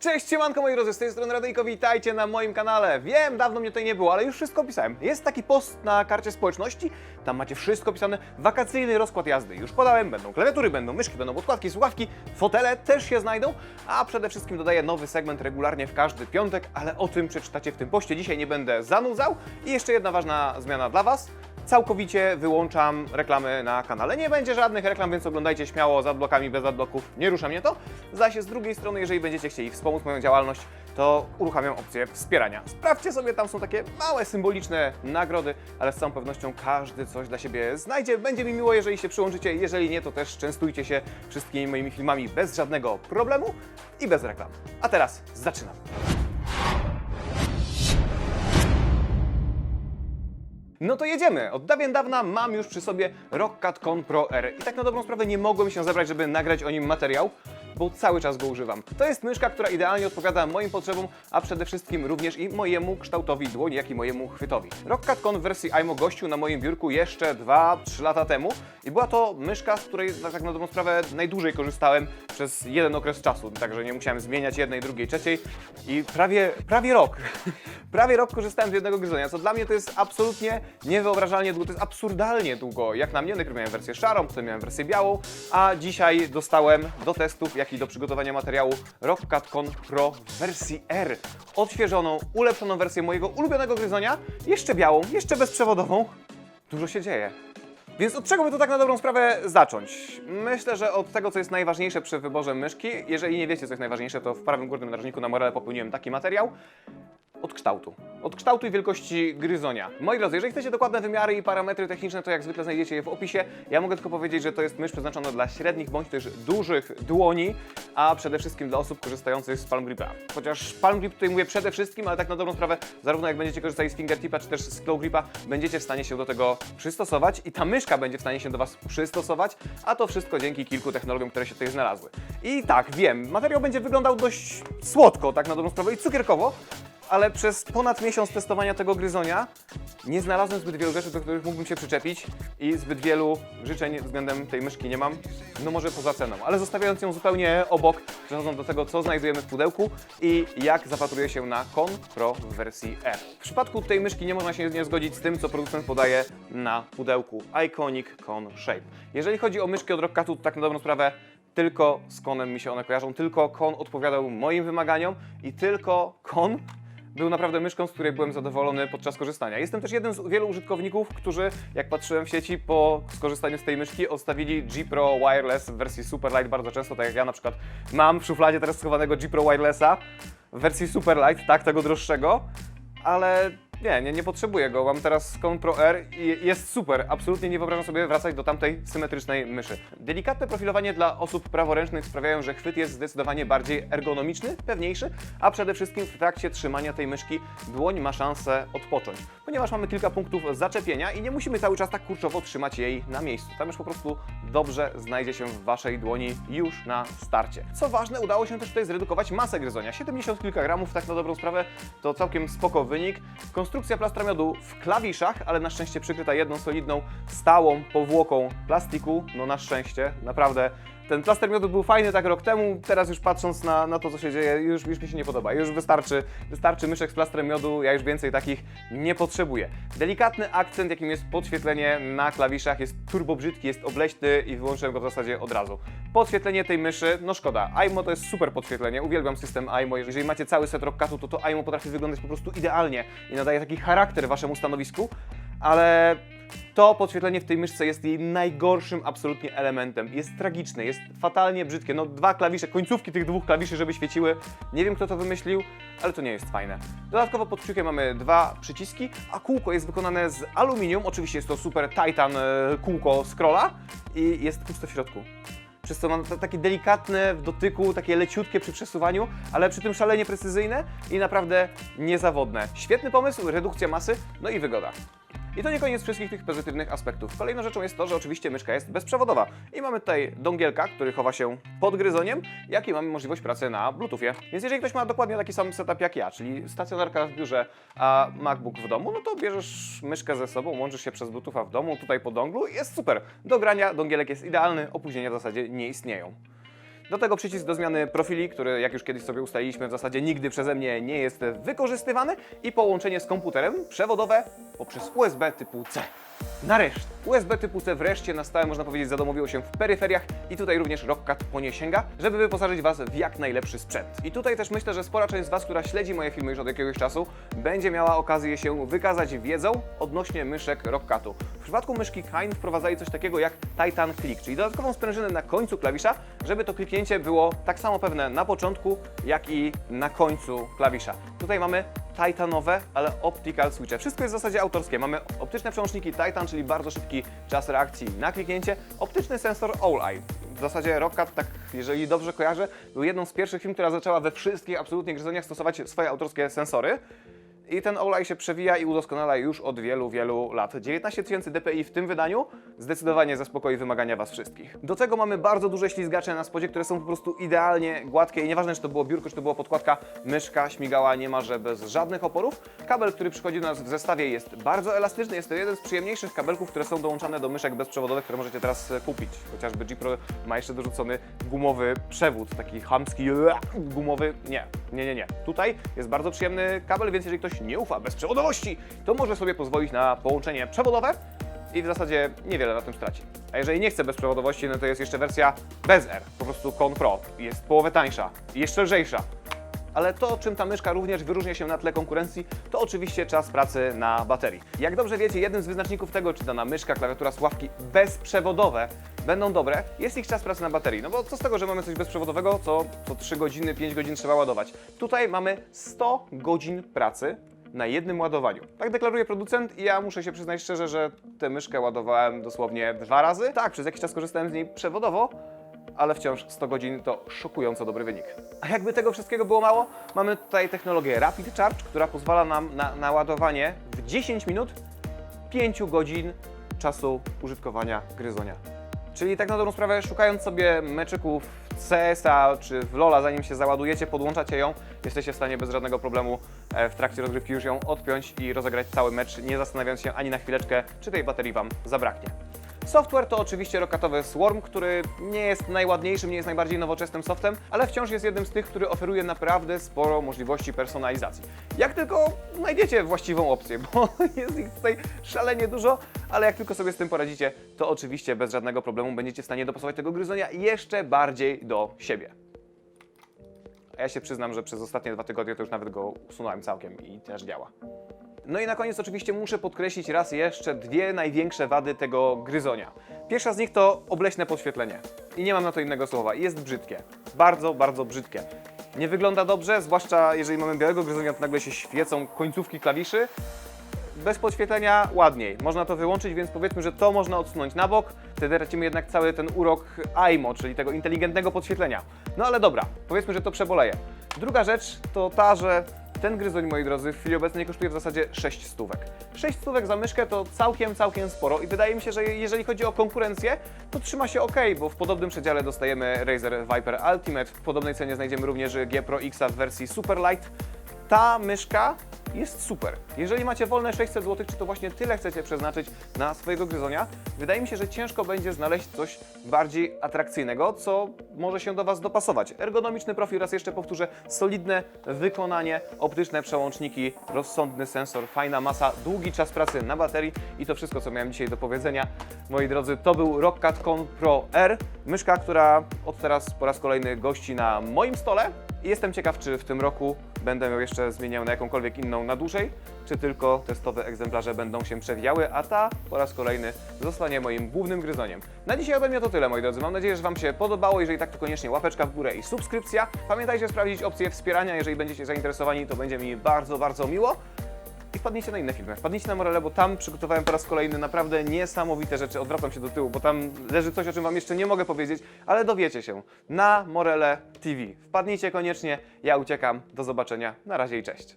Cześć, siemanko moi drodzy, z tej strony Radyjko, witajcie na moim kanale. Wiem, dawno mnie tutaj nie było, ale już wszystko opisałem. Jest taki post na karcie społeczności, tam macie wszystko opisane, wakacyjny rozkład jazdy. Już podałem, będą klawiatury, będą myszki, będą podkładki, słuchawki, fotele też się znajdą, a przede wszystkim dodaję nowy segment regularnie w każdy piątek, ale o tym przeczytacie w tym poście. Dzisiaj nie będę zanudzał. I jeszcze jedna ważna zmiana dla Was. Całkowicie wyłączam reklamy na kanale. Nie będzie żadnych reklam, więc oglądajcie śmiało z adblokami, bez adbloków. Nie rusza mnie to. Zaś z drugiej strony, jeżeli będziecie chcieli wspomóc moją działalność, to uruchamiam opcję wspierania. Sprawdźcie sobie, tam są takie małe, symboliczne nagrody, ale z całą pewnością każdy coś dla siebie znajdzie. Będzie mi miło, jeżeli się przyłączycie. Jeżeli nie, to też częstujcie się wszystkimi moimi filmami bez żadnego problemu i bez reklam. A teraz zaczynam. No to jedziemy. Od dawien dawna mam już przy sobie Rockcat Con Pro R i tak na dobrą sprawę nie mogłem się zebrać, żeby nagrać o nim materiał, bo cały czas go używam. To jest myszka, która idealnie odpowiada moim potrzebom, a przede wszystkim również i mojemu kształtowi dłoni, jak i mojemu chwytowi. Rockcat Con w wersji IMO gościł na moim biurku jeszcze 2-3 lata temu i była to myszka, z której tak na dobrą sprawę najdłużej korzystałem przez jeden okres czasu, także nie musiałem zmieniać jednej, drugiej, trzeciej i prawie, prawie rok, prawie rok korzystałem z jednego gryzonia, co dla mnie to jest absolutnie niewyobrażalnie długo, to jest absurdalnie długo. Jak na mnie, najpierw miałem wersję szarą, potem miałem wersję białą, a dzisiaj dostałem do testów, jak i do przygotowania materiału Rockcat Con Pro w wersji R. Odświeżoną, ulepszoną wersję mojego ulubionego gryzonia, jeszcze białą, jeszcze bezprzewodową. Dużo się dzieje. Więc od czego by to tak na dobrą sprawę zacząć? Myślę, że od tego, co jest najważniejsze przy wyborze myszki. Jeżeli nie wiecie, co jest najważniejsze, to w prawym górnym narożniku na Morele popełniłem taki materiał. Od kształtu. Od kształtu i wielkości gryzonia. Moi drodzy, jeżeli chcecie dokładne wymiary i parametry techniczne, to jak zwykle znajdziecie je w opisie. Ja mogę tylko powiedzieć, że to jest mysz przeznaczona dla średnich bądź też dużych dłoni, a przede wszystkim dla osób korzystających z Palm Gripa. Chociaż Palm Grip tutaj mówię przede wszystkim, ale tak na dobrą sprawę, zarówno jak będziecie korzystali z Fingertipa, czy też z Claw Gripa, będziecie w stanie się do tego przystosować i ta myszka będzie w stanie się do Was przystosować, a to wszystko dzięki kilku technologiom, które się tutaj znalazły. I tak, wiem, materiał będzie wyglądał dość słodko, tak na dobrą sprawę, i cukierkowo, ale przez ponad miesiąc testowania tego gryzonia nie znalazłem zbyt wielu rzeczy, do których mógłbym się przyczepić i zbyt wielu życzeń względem tej myszki nie mam, no może poza ceną, ale zostawiając ją zupełnie obok, przechodząc do tego, co znajdujemy w pudełku i jak zapatruje się na Con Pro w wersji R. W przypadku tej myszki nie można się nie zgodzić z tym, co producent podaje na pudełku Iconic Con Shape. Jeżeli chodzi o myszki od Rockcatu, to tak na dobrą sprawę tylko z Konem mi się one kojarzą, tylko Kon odpowiadał moim wymaganiom i tylko Kon był naprawdę myszką, z której byłem zadowolony podczas korzystania. Jestem też jeden z wielu użytkowników, którzy, jak patrzyłem w sieci, po skorzystaniu z tej myszki, odstawili G Pro Wireless w wersji Superlight bardzo często, tak jak ja na przykład mam w szufladzie teraz schowanego G Pro Wirelessa w wersji Superlight, tak, tego droższego, ale nie, nie, nie potrzebuję go. Mam teraz Con Pro R i jest super. Absolutnie nie wyobrażam sobie wracać do tamtej symetrycznej myszy. Delikatne profilowanie dla osób praworęcznych sprawiają, że chwyt jest zdecydowanie bardziej ergonomiczny, pewniejszy, a przede wszystkim w trakcie trzymania tej myszki dłoń ma szansę odpocząć, ponieważ mamy kilka punktów zaczepienia i nie musimy cały czas tak kurczowo trzymać jej na miejscu. Tam już po prostu dobrze znajdzie się w Waszej dłoni już na starcie. Co ważne, udało się też tutaj zredukować masę gryzonia. 70 kilka gramów, tak na dobrą sprawę, to całkiem spoko wynik. Konstrukcja plastromodu w klawiszach, ale na szczęście przykryta jedną solidną, stałą powłoką plastiku. No na szczęście, naprawdę. Ten plaster miodu był fajny tak rok temu, teraz już patrząc na, na to, co się dzieje, już, już mi się nie podoba. Już wystarczy, wystarczy myszek z plastrem miodu, ja już więcej takich nie potrzebuję. Delikatny akcent, jakim jest podświetlenie na klawiszach, jest turbo brzydki, jest obleśny i wyłączyłem go w zasadzie od razu. Podświetlenie tej myszy, no szkoda. AIMO to jest super podświetlenie, uwielbiam system AIMO. Jeżeli macie cały set Rockcatu, to to AIMO potrafi wyglądać po prostu idealnie i nadaje taki charakter waszemu stanowisku, ale to podświetlenie w tej myszce jest jej najgorszym absolutnie elementem. Jest tragiczne, jest fatalnie brzydkie. No dwa klawisze, końcówki tych dwóch klawiszy, żeby świeciły. Nie wiem kto to wymyślił, ale to nie jest fajne. Dodatkowo pod kciukiem mamy dwa przyciski, a kółko jest wykonane z aluminium. Oczywiście jest to super Titan e, kółko scrolla i jest puste w środku. Przez co mam takie delikatne w dotyku, takie leciutkie przy przesuwaniu, ale przy tym szalenie precyzyjne i naprawdę niezawodne. Świetny pomysł, redukcja masy, no i wygoda. I to nie koniec wszystkich tych pozytywnych aspektów. Kolejną rzeczą jest to, że oczywiście myszka jest bezprzewodowa. I mamy tutaj dongielka, który chowa się pod gryzoniem, jak i mamy możliwość pracy na Bluetoothie. Więc jeżeli ktoś ma dokładnie taki sam setup jak ja, czyli stacjonarka w biurze, a MacBook w domu, no to bierzesz myszkę ze sobą, łączysz się przez Bluetootha w domu, tutaj po donglu jest super. Do grania dongielek jest idealny, opóźnienia w zasadzie nie istnieją. Do tego przycisk do zmiany profili, który jak już kiedyś sobie ustaliliśmy w zasadzie nigdy przeze mnie nie jest wykorzystywany i połączenie z komputerem przewodowe poprzez USB typu C. Nareszcie, USB typu C wreszcie na stałe można powiedzieć zadomowiło się w peryferiach i tutaj również Rockcat po nie sięga, żeby wyposażyć Was w jak najlepszy sprzęt. I tutaj też myślę, że spora część z Was, która śledzi moje filmy już od jakiegoś czasu, będzie miała okazję się wykazać wiedzą odnośnie myszek Rockcatu. W przypadku myszki Kine wprowadzali coś takiego jak Titan Click, czyli dodatkową sprężynę na końcu klawisza, żeby to kliknięcie było tak samo pewne na początku, jak i na końcu klawisza. Tutaj mamy titanowe, ale optical switche. Wszystko jest w zasadzie autorskie. Mamy optyczne przełączniki Titan, czyli bardzo szybki czas reakcji na kliknięcie, optyczny sensor All-Eye. W zasadzie Rockcat, tak jeżeli dobrze kojarzę, był jedną z pierwszych firm, która zaczęła we wszystkich absolutnie gryzoniach stosować swoje autorskie sensory. I ten All-Eye się przewija i udoskonala już od wielu, wielu lat. 19 tysięcy dpi w tym wydaniu zdecydowanie zaspokoi wymagania Was wszystkich. Do tego mamy bardzo duże ślizgacze na spodzie, które są po prostu idealnie gładkie i nieważne, czy to było biurko, czy to była podkładka, myszka śmigała niemalże bez żadnych oporów. Kabel, który przychodzi do nas w zestawie jest bardzo elastyczny, jest to jeden z przyjemniejszych kabelków, które są dołączane do myszek bezprzewodowych, które możecie teraz e, kupić. Chociażby G Pro ma jeszcze dorzucony gumowy przewód, taki chamski, gumowy, nie, nie, nie, nie. Tutaj jest bardzo przyjemny kabel, więc jeżeli ktoś nie ufa bezprzewodowości, to może sobie pozwolić na połączenie przewodowe i w zasadzie niewiele na tym straci. A jeżeli nie chce bezprzewodowości, no to jest jeszcze wersja bez R, po prostu Con Pro. Jest połowę tańsza jeszcze lżejsza. Ale to, czym ta myszka również wyróżnia się na tle konkurencji, to oczywiście czas pracy na baterii. Jak dobrze wiecie, jednym z wyznaczników tego, czy dana myszka, klawiatura, sławki bezprzewodowe będą dobre, jest ich czas pracy na baterii. No bo co z tego, że mamy coś bezprzewodowego, co co 3 godziny, 5 godzin trzeba ładować. Tutaj mamy 100 godzin pracy na jednym ładowaniu. Tak deklaruje producent i ja muszę się przyznać szczerze, że tę myszkę ładowałem dosłownie dwa razy. Tak, przez jakiś czas korzystałem z niej przewodowo, ale wciąż 100 godzin to szokująco dobry wynik. A jakby tego wszystkiego było mało, mamy tutaj technologię Rapid Charge, która pozwala nam na naładowanie w 10 minut 5 godzin czasu użytkowania gryzonia. Czyli tak na dobrą sprawę, szukając sobie meczyków w CS-a czy w LoL'a, zanim się załadujecie, podłączacie ją, jesteście w stanie bez żadnego problemu e, w trakcie rozgrywki już ją odpiąć i rozegrać cały mecz, nie zastanawiając się ani na chwileczkę, czy tej baterii Wam zabraknie. Software to oczywiście rokatowy Swarm, który nie jest najładniejszym, nie jest najbardziej nowoczesnym softem, ale wciąż jest jednym z tych, który oferuje naprawdę sporo możliwości personalizacji. Jak tylko znajdziecie właściwą opcję, bo jest ich tutaj szalenie dużo, ale jak tylko sobie z tym poradzicie, to oczywiście bez żadnego problemu będziecie w stanie dopasować tego gryzonia jeszcze bardziej do siebie. A ja się przyznam, że przez ostatnie dwa tygodnie to już nawet go usunąłem całkiem i też działa. No i na koniec oczywiście muszę podkreślić raz jeszcze dwie największe wady tego gryzonia. Pierwsza z nich to obleśne podświetlenie. I nie mam na to innego słowa. Jest brzydkie. Bardzo, bardzo brzydkie. Nie wygląda dobrze, zwłaszcza jeżeli mamy białego gryzonia, to nagle się świecą końcówki klawiszy. Bez podświetlenia ładniej. Można to wyłączyć, więc powiedzmy, że to można odsunąć na bok. Wtedy tracimy jednak cały ten urok AIMO, czyli tego inteligentnego podświetlenia. No ale dobra, powiedzmy, że to przeboleje. Druga rzecz to ta, że ten gryzoń, moi drodzy, w chwili obecnej kosztuje w zasadzie 6 stówek. 6 stówek za myszkę to całkiem, całkiem sporo i wydaje mi się, że jeżeli chodzi o konkurencję, to trzyma się ok, bo w podobnym przedziale dostajemy Razer Viper Ultimate, w podobnej cenie znajdziemy również G Pro X w wersji Super Light. Ta myszka jest super. Jeżeli macie wolne 600 zł, czy to właśnie tyle chcecie przeznaczyć na swojego gryzonia, wydaje mi się, że ciężko będzie znaleźć coś bardziej atrakcyjnego, co może się do Was dopasować. Ergonomiczny profil, raz jeszcze powtórzę, solidne wykonanie, optyczne przełączniki, rozsądny sensor, fajna masa, długi czas pracy na baterii i to wszystko, co miałem dzisiaj do powiedzenia. Moi drodzy, to był Rockcat Con Pro R, myszka, która od teraz po raz kolejny gości na moim stole. Jestem ciekaw, czy w tym roku będę ją jeszcze zmieniał na jakąkolwiek inną na dłużej, czy tylko testowe egzemplarze będą się przewijały, a ta po raz kolejny zostanie moim głównym gryzoniem. Na dzisiaj ode mnie to tyle, moi drodzy. Mam nadzieję, że Wam się podobało. Jeżeli tak, to koniecznie łapeczka w górę i subskrypcja. Pamiętajcie sprawdzić opcję wspierania. Jeżeli będziecie zainteresowani, to będzie mi bardzo, bardzo miło. I wpadnijcie na inne filmy. Wpadnijcie na Morele, bo tam przygotowałem po raz kolejny naprawdę niesamowite rzeczy. Odwracam się do tyłu, bo tam leży coś, o czym Wam jeszcze nie mogę powiedzieć, ale dowiecie się na Morele TV. Wpadnijcie koniecznie. Ja uciekam. Do zobaczenia. Na razie i cześć.